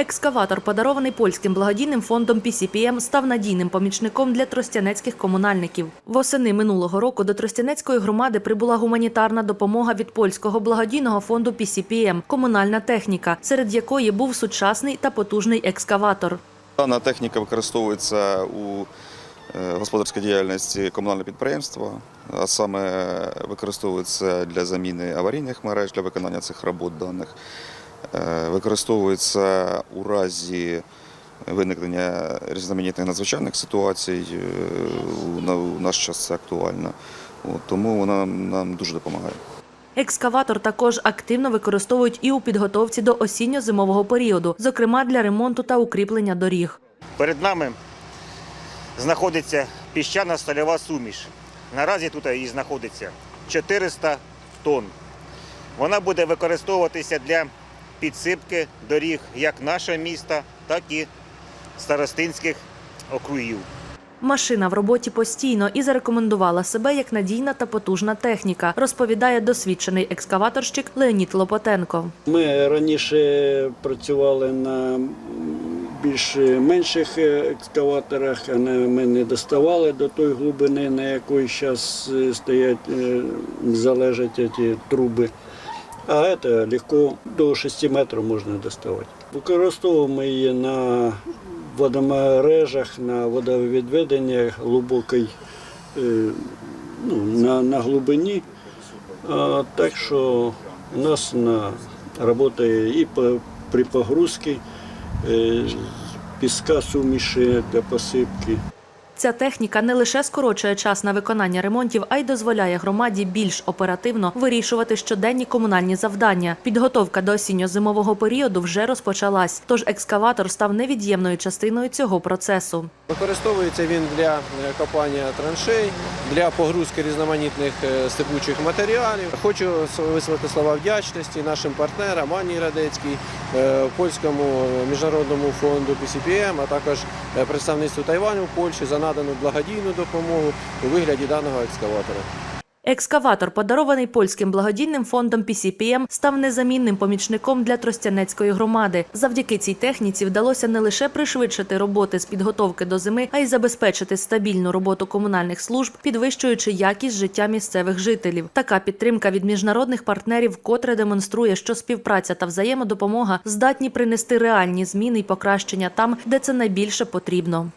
Екскаватор, подарований польським благодійним фондом PCPM, став надійним помічником для тростянецьких комунальників. Восени минулого року до Тростянецької громади прибула гуманітарна допомога від польського благодійного фонду PCPM – комунальна техніка, серед якої був сучасний та потужний екскаватор. Дана техніка використовується у е, господарській діяльності комунального підприємства, а саме використовується для заміни аварійних мереж для виконання цих робот даних. Е, Використовується у разі виникнення різноманітних надзвичайних ситуацій. Е, у на- У наш час це актуально. От, Тому вона нам дуже допомагає. Екскаватор також активно використовують і у підготовці до осінньо-зимового періоду, зокрема для ремонту та укріплення доріг. Перед нами знаходиться піщана стальова суміш. Наразі тут її знаходиться 400 тонн. Вона буде використовуватися для підсипки доріг як нашого міста, так і старостинських округів. Машина в роботі постійно і зарекомендувала себе як надійна та потужна техніка, розповідає досвідчений екскаваторщик Леонід Лопотенко. Ми раніше працювали на більш менших е, екскаваторах, ми не доставали до тої глибини, на якої зараз стоять, е, залежать ці труби. А це легко до 6 метрів можна доставати. Використовуємо її на водомережах, на водовідведення глибокій, е, ну, на, на глибині. А, так що у нас на работає і при погрузці е, піска суміші для посипки. Ця техніка не лише скорочує час на виконання ремонтів, а й дозволяє громаді більш оперативно вирішувати щоденні комунальні завдання. Підготовка до осінньо-зимового періоду вже розпочалась, тож екскаватор став невід'ємною частиною цього процесу. Використовується він для е, копання траншей, для погрузки різноманітних е, сипучих матеріалів. Хочу висловити слова вдячності нашим партнерам Анні Радецькій, е, польському міжнародному фонду PCPM, а також представництву Тайваню в Польщі за надану благодійну допомогу у вигляді даного екскаватора. Екскаватор, подарований польським благодійним фондом PCPM, став незамінним помічником для Тростянецької громади. Завдяки цій техніці вдалося не лише пришвидшити роботи з підготовки до зими, а й забезпечити стабільну роботу комунальних служб, підвищуючи якість життя місцевих жителів. Така підтримка від міжнародних партнерів вкотре демонструє, що співпраця та взаємодопомога здатні принести реальні зміни й покращення там, де це найбільше потрібно.